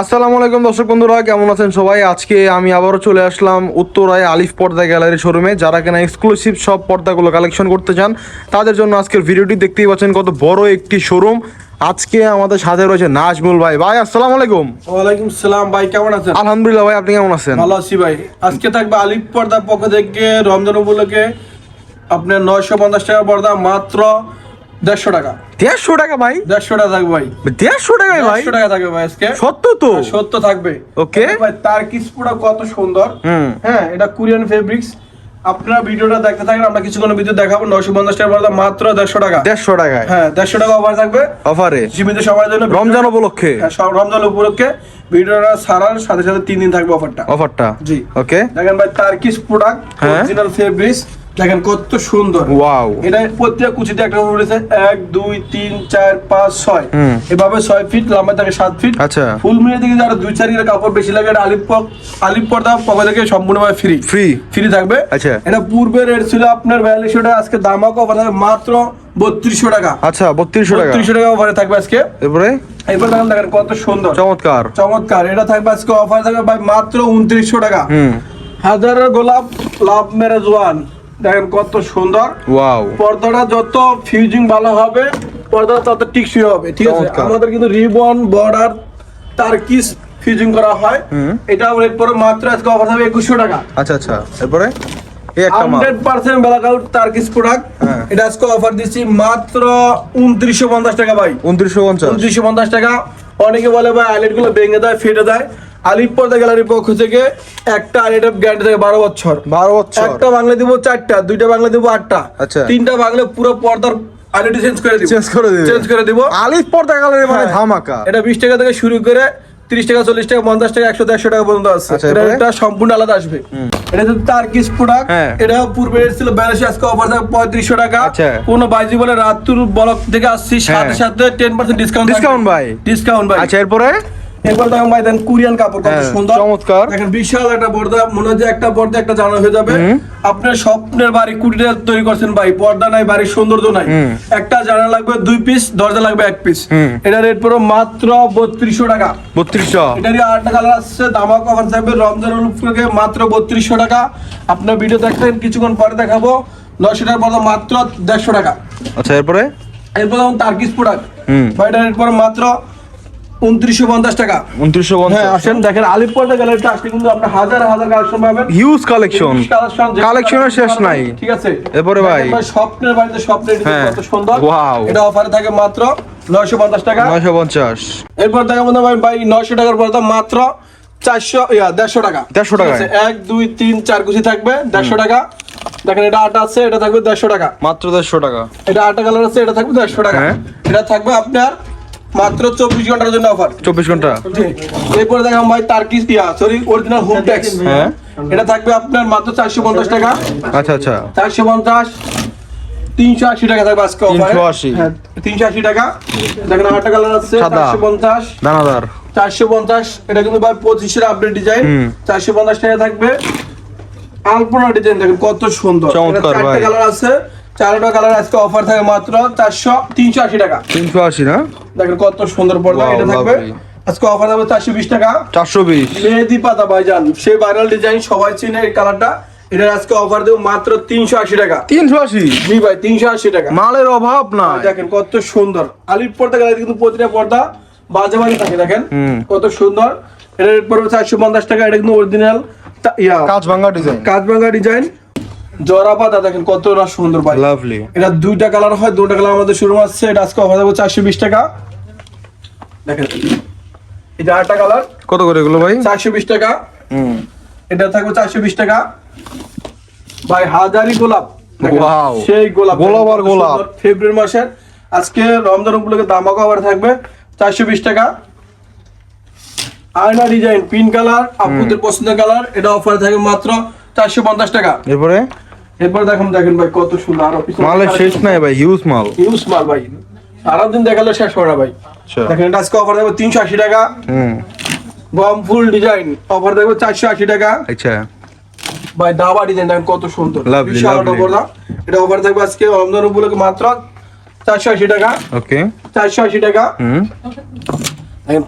আসসালামু আলাইকুম দর্শক বন্ধুরা কেমন আছেন সবাই? আজকে আমি আবারও চলে আসলাম উত্তরায় আলিফ পর্দা গ্যালারি শোরুমে। যারা কিনা এক্সক্লুসিভ সব পর্দাগুলো কালেকশন করতে চান তাদের জন্য আজকের ভিডিওটি দেখতেই পাচ্ছেন কত বড় একটি শোরুম। আজকে আমাদের সাথে রয়েছে নাজমুল ভাই। ভাই আসসালামু আলাইকুম। ওয়ালাইকুম সালাম ভাই কেমন আছেন? আলহামদুলিল্লাহ ভাই আপনি কেমন আছেন? ভালো আছি ভাই। আজকে থাকবে আলিফ পর্দার পক্ষ থেকে রমজান উপলক্ষে আপনার নয়শো পঞ্চাশ টাকার পর্দা মাত্র দেড়শো টাকা। দেড়শো টাকা ভাই? দেড়শো টাকা থাকবে ভাই। দেড়শো টাকায় ভাই? দেড়শো টাকা থাকবে ভাই আজকে। সত্য তো। সত্য থাকবে। Okay. ভাই তার কত সুন্দর। হ্যাঁ এটা কোরিয়ান ফেব্রিক্স আপনারা ভিডিওটা দেখতে থাকেন আমরা কিছুক্ষণ ভিডিও দেখাবো। নয়শো পঞ্চাশ মাত্র দেড়শো টাকা। দেড়শো টাকায়। হ্যাঁ দেড়শো টাকা অফার থাকবে। অফারে সীমিত সময়ের জন্য রমজান উপলক্ষে। হ্যাঁ, সব রমজান উপলক্ষে ভিডিওটা সারার সাথে সাথে তিন দিন থাকবে অফারটা অফারটা জি। ওকে দেখেন ভাই তার্কিস প্রোডাক্ট হ্যাঁ। অরিজিনাল ফেব্রিক্স দেখেন কত সুন্দর। ওয়াও। এটা প্রত্যেক কুচিতে একটা করে রয়েছে এক দুই তিন চার পাঁচ ছয়। এভাবে ছয় ফিট লম্বা থাকে সাত ফিট আচ্ছা। ফুল মিলিয়ে দিকে যারা দুই চার কাপড় বেশি লাগে এটা আলিপ আলিপ পর্দা পকেট থেকে সম্পূর্ণভাবে ফ্রি ফ্রি ফ্রি থাকবে। আচ্ছা। এটা পূর্বে রেট ছিল আপনার বিয়াল্লিশশো টাকা আজকে দামাক অফার থাকবে মাত্র বত্রিশশো টাকা। আচ্ছা বত্রিশশো টাকা। বত্রিশশো টাকা অফারে থাকবে আজকে। এরপরে? এরপর দেখেন দেখেন কত সুন্দর। চমৎকার। চমৎকার। এটা থাকবে আজকে অফার থাকবে মাত্র উনত্রিশশো টাকা। হুম। হাজারের গোলাপ লাভ ম্যারেজ ওয়ান দেখেন কত সুন্দর। ওয়াও। পর্দাটা যত ফিউজিং ভালো হবে পর্দা তত টিকসই হবে ঠিক আছে? আমাদের কিন্তু রিবন বর্ডার তারকিস ফিউজিং করা হয়। এটা রেট পরে মাত্র আজকে অফার হবে একুশশো টাকা। আচ্ছা আচ্ছা। এরপরে? এই hundred percent blackout Turkish product হ্যাঁ। এটা আজকে অফার দিচ্ছি মাত্র উনত্রিশশো পঞ্চাশ টাকা ভাই। উনত্রিশশো পঞ্চাশ। উনত্রিশশো পঞ্চাশ টাকা। অনেকে বলে ভাই আইলেটগুলো ভেঙে দেয় ফেটে দেয়। আলিপ পর্দা গ্যালারির পক্ষ থেকে একটা আইলেট গ্যারান্টি থাকে বারো বছর। বারো বছর। একটা বাংলা দিব চারটা দুইটা বাংলা দিব আটটা। আচ্ছা। তিনটা বাংলা পুরো পর্দার আইডেন্টি চেঞ্জ করে দিব। চেঞ্জ করে দিবে। চেঞ্জ করে দিব। আলিফ পর্দা কালারের মানে হ্যাঁ। ধামাকা। এটা বিশ টাকা থেকে শুরু করে তিরিশ টাকা চল্লিশ টাকা পঞ্চাশ টাকা একশো দেড়শো টাকা পর্যন্ত আছে। আচ্ছা, এটা সম্পূর্ণ আলাদা আসবে। এটা যদি তার কিস প্রোডাক্ট। এটা পূর্বে ছিল বিয়াল্লিশ আজকে অফার থাকবে পঁয়ত্রিশশো টাকা। আচ্ছা। কোন বাইজি বলে রাতুর ব্লক থেকে আসছি সাথে হ্যাঁ। সাথে টেন পার্সেন্ট ডিসকাউন্ট Discount ভাই। ডিসকাউন্ট ভাই। আচ্ছা এরপরে? এরপর দেখেন ভাই দেন কোরিয়ান কাপড় কত হ্যাঁ, সুন্দর। চমৎকার। দেখেন বিশাল একটা পর্দা মনে হচ্ছে একটা পর্দা একটা জানা হয়ে যাবে। আপনার স্বপ্নের বাড়ি কুটিটা তৈরি করছেন ভাই পর্দা নাই বাড়ির সৌন্দর্য নাই। একটা জানা লাগবে দুই পিস দরজা লাগবে এক পিস এটা রেট মাত্র বত্রিশশো টাকা। বত্রিশশো। এটারই আটটা কালার আসছে দামা কভার থাকবে রমজান উপলক্ষে মাত্র বত্রিশশো টাকা। আপনার ভিডিও দেখবেন কিছুক্ষণ পরে দেখাবো। নয়শো টাকার পর্দা মাত্র দেড়শো টাকা। আচ্ছা এরপরে? এরপর তার্কিস প্রোডাক্ট হুম। ভাই এটা রেট মাত্র উনত্রিশশো পঞ্চাশ টাকা। উনত্রিশশো পঞ্চাশ। আসেন দেখেন আলিপুরটা গ্যালারিতে আসলে কিন্তু আপনি হাজার হাজার কালেকশন পাবেন। হিউজ কালেকশন কালেকশনের শেষ নাই। ঠিক আছে? এরপরে ভাই? স্বপ্নের বাড়িতে স্বপ্নের। কত সুন্দর। Wow. এটা অফারে থাকে মাত্র নয়শো পঞ্চাশ টাকা। নয়শো পঞ্চাশ। এরপর দেখাবো না ভাই ভাই নয়শো টাকার পর মাত্র চারশো ইয়া দেড়শো টাকা। 150 টাকায়? এক দুই তিন চার কুচি থাকবে দেড়শো টাকা। দেখেন এটা আটা আছে এটা থাকবে দেড়শো টাকা। মাত্র দেড়শো টাকা। এটা আটা কালার আছে এটা থাকবে দেড়শো টাকা। হ্যাঁ। এটা থাকবে আপনার মাত্র চব্বিশ ঘণ্টার জন্য অফার চব্বিশ ঘণ্টা? এরপরে দেখাম ভাই Turkish yeah sorry original home tex হ্যাঁ। এটা থাকবে আপনার মাত্র চারশো পঞ্চাশ টাকা। আচ্ছা আচ্ছা। চারশো পঞ্চাশ তিনশো আশি টাকা থাকবে আজকে অফারে 380 হ্যাঁ তিনশো আশি টাকা। দেখেন আটটা কালার আছে চারশো পঞ্চাশ। দানাদার। চারশো পঞ্চাশ এটা কিন্তু ভাই পঁচিশের আপডেট ডিজাইন চারশো পঞ্চাশ টাকা থাকবে। আলপনা ডিজাইন দেখেন কত সুন্দর। চমৎকার ভাই। কালার আছে। চারটা কালার আজকে অফার থাকে মাত্র চারশো তিনশো আশি টাকা। তিনশো আশি না? দেখেন কত সুন্দর পর্দা এটা থাকবে। আজকে অফার থাকবে চারশো বিশ টাকা। চারশো বিশ। মেহেদি পাতা ভাইজান সেই ভাইরাল ডিজাইন সবাই চিনে এই কালারটা এটার আজকে অফার দেবো মাত্র তিনশো আশি টাকা। তিনশো আশি? জি ভাই তিনশো আশি টাকা। মালের অভাব না দেখেন কত সুন্দর। আলিপ পর্দা গেলে কিন্তু প্রতিটা পর্দা বাজে বাজে থাকে দেখেন। কত সুন্দর। এটা রেট পড়বে চারশো পঞ্চাশ টাকা এটা কিন্তু অরিজিনাল ইয়া। কাজ ভাঙ্গা ডিজাইন কাজবাঙ্গা ডিজাইন জরা পাতা দেখেন সুন্দর ভাই লাভলি এটা দুইটা কালার হয় কালার আমাদের শুরু আসছে এটা আজকে অফার চারশো বিশ টাকা। দেখেন এটা আটটা কালার। কত করে এগুলো ভাই? চারশো বিশ টাকা। হুম। এটা থাকবে চারশো বিশ টাকা। ভাই হাজারি গোলাপ। সেই গোলাপ। গোলাপ আর গোলাপ। ফেব্রুয়ারি মাসের। আজকে রমজান উপলক্ষে দামাকা আবার থাকবে চারশো বিশ টাকা। আয়না ডিজাইন পিন কালার আপুদের পছন্দের কালার এটা অফারে থাকবে মাত্র চারশো পঞ্চাশ টাকা। এরপরে? এরপর দেখুন দেখেন ভাই কত সুন্দর আরও মালের শেষ নাই ভাই হিউজ মাল। ইউজ মাল ভাই। আরও দিন দেখালে শেষ না ভাই। আচ্ছা। দেখেন এটা আজকে অফার থাকবে তিনশো আশি টাকা। হুম। গম ফুল ডিজাইন অফার থাকবে চারশো আশি টাকা। আচ্ছা। ভাই দাবা ডিজাইন দেখেন কত সুন্দর। বিশাল এটা অফার থাকবে আজকে রমজান উপলক্ষে মাত্র চারশো আশি টাকা। ওকে চারশো আশি টাকা। হুম।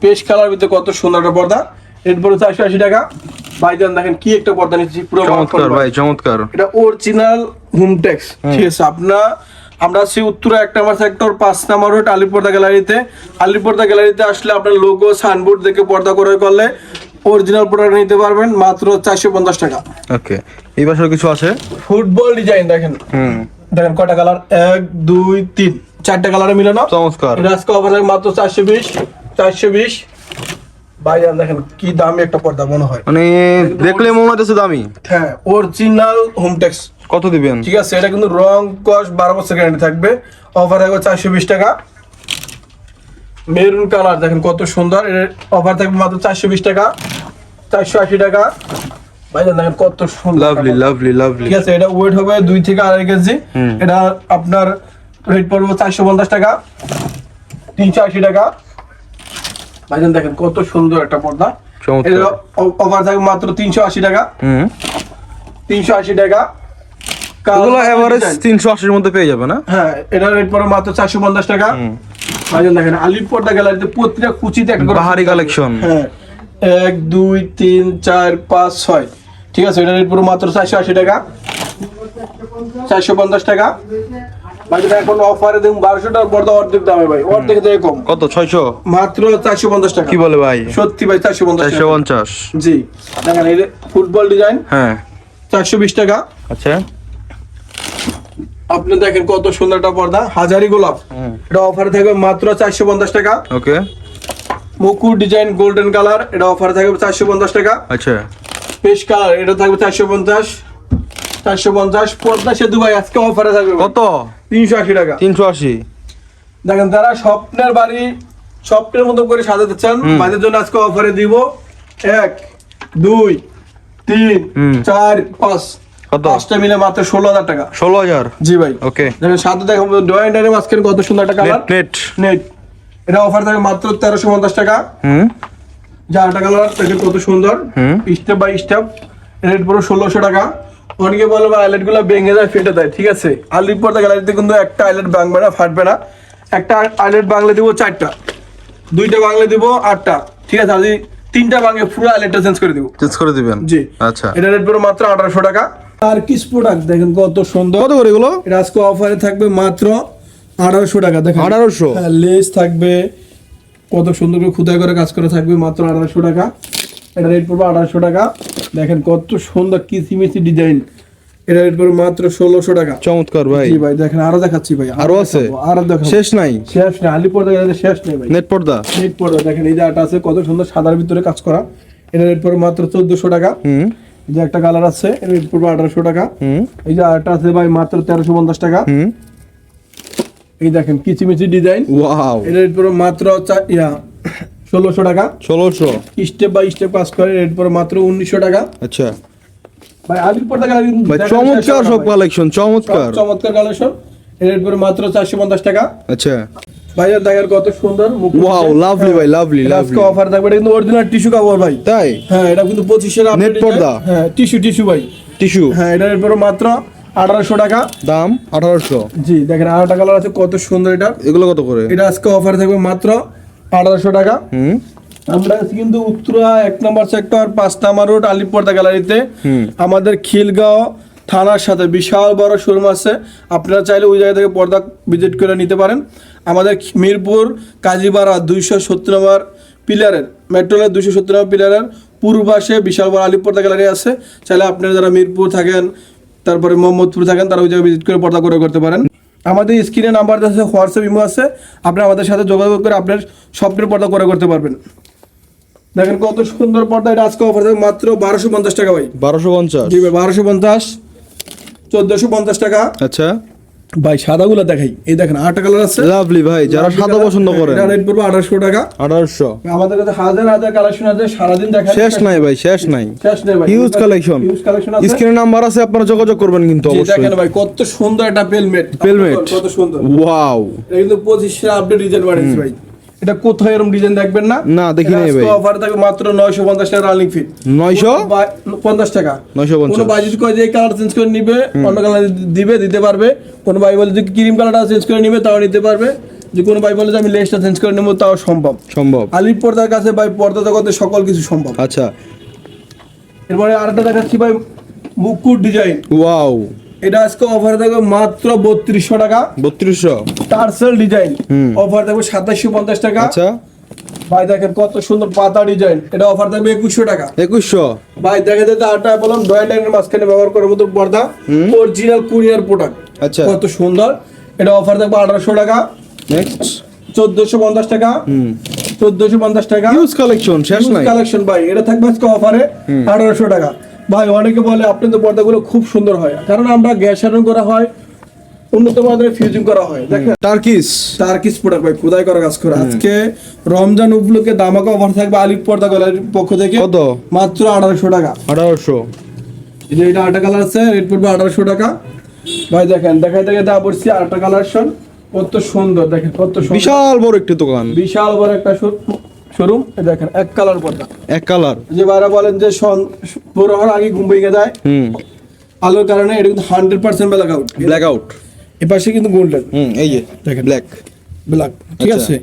পেস্ট কালার ভিতরে কত সুন্দর একটা পর্দা। এরপরে চারশো আশি টাকা। ভাইজান দেখেন কি একটা পর্দা নিচ্ছি পুরো চমৎকার ভাই। চমৎকার। এটা অরিজিনাল হোমটেক্স ঠিক আছে? আপনার আমরা আছি উত্তরা এক নম্বর সেক্টর পাঁচ নম্বর রোড আলিপর্দা গ্যালারিতে আলিপর্দা গ্যালারিতে আসলে আপনার লোগো সাইনবোর্ড দেখে পর্দা করে করলে অরিজিনাল প্রোডাক্ট নিতে পারবেন মাত্র চারশো পঞ্চাশ টাকা। ওকে এই পাশে কিছু আছে? ফুটবল ডিজাইন দেখেন। হুম। দেখেন কয়টা কালার এক দুই তিন। চারটা কালারে মিলানো। চমৎকার। এটা আজকে অফার মাত্র চারশো বিশ চারশো বিশ। ভাইজান দেখেন কি দামি একটা পর্দা মনে হয়। মানে দেখলে মনে হচ্ছে দামি। হ্যাঁ অরিজিনাল হোমটেক্স কত দিবেন? ঠিক আছে এটা কিন্তু রং কস বারো বছর গ্যারান্টি থাকবে। অফার থাকবে চারশো বিশ টাকা। মেরুন কালার দেখেন কত সুন্দর। এর অফার থাকবে মাত্র চারশো বিশ টাকা। চারশো আশি টাকা। কত সুন্দর। লাভলি লাভলি লাভলি ঠিক আছে এটা ওয়েট হবে দুই থেকে আড়াই কেজি। এটা আপনার রেট পড়বে চারশো পঞ্চাশ টাকা। তিনশো আশি টাকা। ভাইজান দেখেন কত সুন্দর একটা পর্দা। অফার থাকবে মাত্র তিনশো আশি টাকা। হুম। তিনশো আশি টাকা। এভারেজ তিনশো আশির মধ্যে পেয়ে যাবে না? হ্যাঁ এটা রেট পড়ে মাত্র চারশো পঞ্চাশ টাকা। ভাইজান দেখেন গ্যালারিতে প্রতিটা কুচিতে একটা বাহারি কালেকশন হ্যাঁ এক দুই তিন চার পাঁচ ছয়। ঠিক আছে এটা রেট পড়ে মাত্র চারশো আশি টাকা। চারশো পঞ্চাশ টাকা। বাকিটা এখন অফারে দেখুন বারোশো টাকার পর্দা অর্ধেক দামে ভাই অর্ধেক থেকে কম। কত ছয়শো? মাত্র চারশো পঞ্চাশ টাকা। কি বলে ভাই? সত্যি ভাই চারশো পঞ্চাশ চারশো পঞ্চাশ। জি। দেখেন এই ফুটবল ডিজাইন হ্যাঁ। চারশো বিশ টাকা। আচ্ছা। আপনি দেখেন কত সুন্দর একটা পর্দা হাজারি গোলাপ। এটা অফারে থাকবে মাত্র চারশো পঞ্চাশ টাকা। ওকে। মুকুর ডিজাইন গোল্ডেন কালার এটা অফারে থাকবে চারশো পঞ্চাশ টাকা। আচ্ছা। পেশ কালার এটা থাকবে চারশো পঞ্চাশ। চারশো পঞ্চাশ পর্দা সেতু ভাই আজকে অফারে থাকবে কত? তিনশো আশি টাকা। তিনশো আশি। দেখেন তারা স্বপ্নের বাড়ি স্বপ্নের মতো করে সাজাতে চান। বাড়ির জন্য আজকে অফারে দিব এক দুই তিন চার পাঁচ। পাঁচটা মিলে মাত্র ষোলো হাজার টাকা। ষোলো হাজার? জি ভাই। ওকে। দেখেন সাথে দেখাবো ড্রয়িং ডাইনে মাঝখানে কত সুন্দর কালার নেট নেট এটা অফার থাকে মাত্র তেরোশো পঞ্চাশ টাকা। হুম। কালার দেখেন কত সুন্দর। স্টেপ বাই স্টেপ রেট পুরো ষোলোশো টাকা। অনেকে বলে বা আইলেটগুলো ভেঙে যায় ফেটে দেয় ঠিক আছে? আলিপ পর্দা গ্যালারিতে কিন্তু একটা আইলেট ভাঙবে না ফাটবে না। একটা আইলেট বাংলা দিব চারটা দুইটা বাংলা দিব আটটা ঠিক আছে? যদি তিনটা ভাঙে পুরো আইলেটটা চেঞ্জ করে দিব। চেঞ্জ করে দিবেন? জি। আচ্ছা। এটা রেট পুরো মাত্র আঠারোশো টাকা। আর কিস প্রোডাক্ট দেখেন কত সুন্দর। কত করে এগুলো? এটা আজকে অফারে থাকবে মাত্র আঠারোশো টাকা দেখেন। আঠারোশো? হ্যাঁ লেস থাকবে। কত সুন্দর করে খুদাই করে কাজ করে থাকবে মাত্র আঠারোশো টাকা। এটা রেট পড়বে আঠারোশো টাকা। দেখেন কত সুন্দর কিসিমিসি ডিজাইন এটা রেট পড়বে মাত্র ষোলোশো টাকা। চমৎকার ভাই। জি ভাই দেখেন আরও দেখাচ্ছি ভাই আরও আছে? আরও দেখাবো। শেষ নাই? শেষ নেই আলি পর্দা শেষ নেই ভাই। নেট পর্দা? নেট পর্দা দেখেন এই যে আটা আছে কত সুন্দর সাদার ভিতরে কাজ করা। এটা রেট পড়বে মাত্র চোদ্দশো টাকা। হুম। যে একটা কালার আছে এটা রেট পড়বে আঠারোশো টাকা। হুম। এই যে আটা আছে ভাই মাত্র তেরোশো পঞ্চাশ টাকা। হুম। এই দেখেন কিচিমিচি ডিজাইন ওয়াও এটা রেট পড়বে মাত্র চা- ইয়া ষোলোশো টাকা। ষোলোশো। স্টেপ বাই স্টেপ কাজ করে রেট পড়ে মাত্র উনিশশো টাকা। আচ্ছা। ভাই আগের পর্দা ভাই চমৎকার সব কালেকশন চমৎকার। চমৎকার কালেকশন রেট পড়ে মাত্র চারশো পঞ্চাশ টাকা। আচ্ছা। ভাইয়ের কত সুন্দর ওয়াও লাভলি ভাই লাভলি লাভলি অফার থাকবে এটা কিন্তু অরিজিনাল টিস্যু কাপড় ভাই। তাই? হ্যাঁ এটা কিন্তু পঁচিশের Net পর্দা? হ্যাঁ টিস্যু টিস্যু ভাই। টিস্যু হ্যাঁ এটা পড়ে মাত্র আঠারোশো টাকা। দাম আঠারোশো। জি দেখেন আরেকটা কালার আছে কত সুন্দর এটা। এগুলো কত করে? এটা আজকে অফার থাকবে মাত্র আঠারোশো টাকা। আমরা কিন্তু উত্তরা এক নম্বর সেক্টর পাঁচ নম্বর রোড আলিপর্দা গ্যালারিতে। আমাদের খিলগাঁও থানার সাথে বিশাল বড় শোরুম আছে। আপনারা চাইলে ওই জায়গা থেকে পর্দা ভিজিট করে নিতে পারেন। আমাদের মিরপুর কাজীপাড়া দুইশো সত্তর নম্বর পিলারের মেট্রোলের দুইশো সত্তর নম্বর পিলারের পূর্ব পাশে বিশাল বড় আলিপর্দা গ্যালারি আছে। চাইলে আপনারা যারা মিরপুর থাকেন তারপরে মোহাম্মদপুর থাকেন তারা ওই জায়গায় ভিজিট করে পর্দা করে করতে পারেন। আমাদের স্ক্রিনে নাম্বার আছে হোয়াটসঅ্যাপ ইমো আছে। আপনি আমাদের সাথে যোগাযোগ করে আপনার স্বপ্নের পর্দা করে করতে পারবেন। দেখেন কত সুন্দর পর্দা এটা আজকে অফার থাকবে মাত্র বারোশো পঞ্চাশ টাকা ভাই। বারোশো পঞ্চাশ। জি ভাই বারোশো পঞ্চাশ। চোদ্দোশো পঞ্চাশ টাকা। আচ্ছা। ভাই সাদা সাদাগুলো দেখাই। এই দেখেন আট কালার আছে। লাভলি ভাই যারা সাদা পছন্দ করে এটা রেট পড়বে আঠারোশো টাকা। আঠারোশো। আমাদের কাছে হাজার হাজার কালেকশন আছে সারাদিন দেখা শেষ নাই ভাই শেষ নাই। শেষ নাই ভাই হিউজ কালেকশন হিউজ কালেকশন আছে। স্ক্রিনে নাম্বার আছে আপনারা যোগাযোগ করবেন কিন্তু অবশ্যই। দেখেন ভাই কত সুন্দর একটা পেলমেট পেলমেট কত সুন্দর ওয়াও এটা কিন্তু পঁচিশে আপডেট রিজাল্ট বাড়িয়েছে ভাই। এটা কোথায় এরকম ডিজাইন দেখবেন না? না, দেখি নাই ভাই। অফার থাকবে মাত্র নয়শো পঞ্চাশ টাকা রানিং ফি নয়শো? পঞ্চাশ টাকা। নয়শো কোনো পঞ্চাশ ভাই যদি কয় যে কালার চেঞ্জ করে নিবে অন্য কালার দিবে দিতে পারবে। কোনো ভাই বলে যদি ক্রিম কালারটা চেঞ্জ করে নিবে তাও নিতে পারবে। যে কোনো ভাই বলে যে আমি লেসটা চেঞ্জ করে নেব তাও সম্ভব। সম্ভব। আলিপ পর্দার কাছে ভাই পর্দা জগতে সকল কিছু সম্ভব। আচ্ছা। এরপরে আরেকটা দেখাচ্ছি ভাই মুকুট ডিজাইন ওয়াও এটা আজকে অফারে থাকবে মাত্র বত্রিশশো টাকা। বত্রিশশো। টার্সেল ডিজাইন অফার থাকবে সাতাশশো পঞ্চাশ টাকা। আচ্ছা। ভাই দেখেন কত সুন্দর পাতা ডিজাইন এটা অফার থাকবে একুশশো টাকা। একুশশো। ভাই দেখা যেতে আটটা বললাম ডয়েল লাইনের মাঝখানে ব্যবহার করার মতো পর্দা। অরিজিনাল কুরিয়ার প্রোডাক্ট আচ্ছা। কত সুন্দর। এটা অফার থাকবে আঠারোশো টাকা। নেক্সট চোদ্দশো পঞ্চাশ টাকা। হুম। চোদ্দশো পঞ্চাশ টাকা। হিউজ কালেকশন শেষ কালেকশন ভাই এটা থাকবে আজকে অফারে আঠারোশো টাকা। ভাই অনেকে বলে আপনি তো পর্দাগুলো খুব সুন্দর হয়। কারণ আমরা গ্যাস আয়রন করা হয় উন্নত মানের ফিউজিং করা হয়। দেখেন। টার্কিস তার কিছু প্রোডাক্ট ভাই খোদাই করা কাজ করে। আজকে রমজান উপলক্ষে দামাকা অফার থাকবে আলিপ পর্দা গ্যালারির পক্ষ থেকে। কত? মাত্র আঠারোশো টাকা। আঠারোশো। যে এটা আটটা কালার আছে রেট পড়বে আঠারোশো টাকা। ভাই দেখেন দেখাই দেখে দা পড়ছি আটটা কালার কত সুন্দর দেখেন কত সুন্দর। বিশাল বড় একটি দোকান। বিশাল বড় একটা শোরুম দেখেন এক কালার পর্দা। এক কালার। যে বাইরে বলেন যে সন ভোর হওয়ার আগে ঘুম ভেঙে যায়। হুম। আলোর কারণে এটা কিন্তু hundred percent black out black out এপাশে কিন্তু গোল্ডেন হুম এই যে দেখেন। ব্ল্যাক ব্ল্যাক ঠিক আচ্ছা। আছে?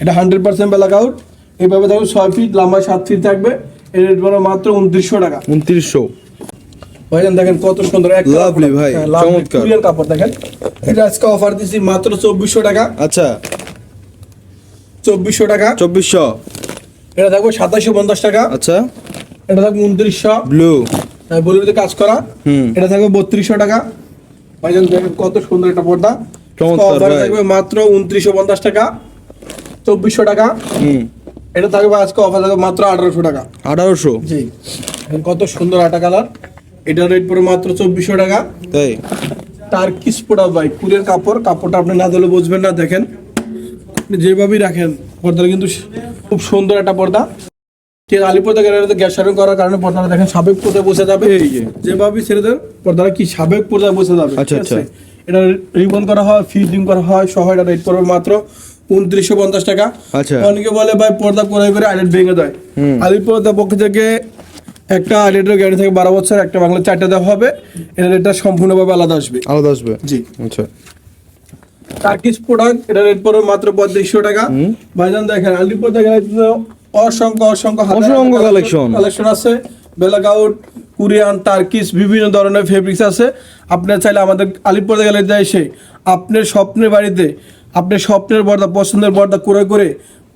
এটা হান্ড্রেড পার্সেন্ট ব্ল্যাক আউট এইভাবে থাকবে ছয় ফিট লম্বা সাত ফিট থাকবে। এর রেট পড়বে মাত্র উনত্রিশশো টাকা। উনত্রিশশো। ভাইজান দেখেন কত সুন্দর এক Lovely ভাই, হ্যাঁ, চমৎকার। কাপড় দেখেন। এটা আজকে অফার দিচ্ছি মাত্র চব্বিশশো টাকা। আচ্ছা। চব্বিশশো টাকা। চব্বিশশো। এটা থাকবে সাতাশশো পঞ্চাশ টাকা। আচ্ছা। এটা থাকবে উনত্রিশশো। ব্লু। বলিউডে কাজ করা। এটা থাকবে বত্রিশশো টাকা। ভাইজান দেখেন কত সুন্দর একটা পর্দা। থাকবে মাত্র উনত্রিশশো পঞ্চাশ টাকা। চব্বিশশো টাকা। এটা থাকবে আজকে অফার থাকবে মাত্র আঠারোশো টাকা। আঠারোশো। জি। কত সুন্দর আটা কালার এটার রেট পড়ে মাত্র চব্বিশশো টাকা। তাই। তার কিস পোড়া ভাই কুলের কাপড়। কাপড়টা আপনি না দিলে বুঝবেন না দেখেন। আপনি যেভাবেই রাখেন পর্দাটা কিন্তু খুব সুন্দর একটা পর্দা। ঠিক আলি পর্দা গ্যালারিতে গ্যাস শারণ করার কারণে পর্দাটা দেখেন সাবেক পর্দায় বসে যাবে। এই যে। যেভাবেই ছেড়ে দেন পর্দাটা কি সাবেক পর্দায় বসে যাবে আচ্ছা, আচ্ছা। এটা রিবন করা হয় ফিউজিং করা হয় সহ এটা রেট পড়বে মাত্র উনত্রিশশো পঞ্চাশ টাকা। আচ্ছা। অনেকে বলে ভাই পর্দা করে করে আইলেট ভেঙে দেয়। হুম। আলি পর্দার পক্ষ থেকে একটা আইলেটের গ্যারান্টি থেকে বারো বছর একটা বাংলা চারটে দেওয়া হবে। এটা রেটটা সম্পূর্ণভাবে আলাদা আসবে। আলাদা আসবে? জি। আচ্ছা। টার্কিশ প্রোডাক্ট এটা রেট পড়বে মাত্র পঁয়ত্রিশশো টাকা। ভাইজান দেখেন আলিপুর দেখেন অসংখ্য অসংখ্য অসংখ্য collection। কালেকশন আছে। বেলাক আউট কোরিয়ান টার্কিস বিভিন্ন ধরনের ফেব্রিক্স আছে। আপনার চাইলে আমাদের আলিপুর গ্যালারিতে এসে আপনার স্বপ্নের বাড়িতে আপনার স্বপ্নের বর্দা পছন্দের বর্দা করে করে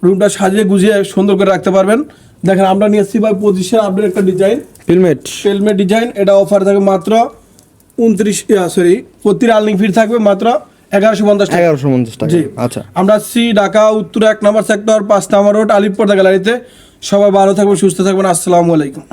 রুমটা সাজিয়ে গুজিয়ে সুন্দর করে রাখতে পারবেন। দেখেন আমরা নিয়ে এসেছি ভাই পজিশন আপনার একটা ডিজাইন ফিলমেট হেলমেট ডিজাইন এটা অফার থাকবে মাত্র উনত্রিশ সরি প্রতি রানিং ফিট থাকবে মাত্র এগারোশো পঞ্চাশ টাকা। এগারোশো পঞ্চাশ টাকা। জি। আচ্ছা। আমরা সি ঢাকা উত্তর এক নম্বর সেক্টর পাঁচ নম্বর রোড আলিপুর গ্যালারিতে সবাই ভালো থাকবেন সুস্থ থাকবেন। আসসালামু আলাইকুম।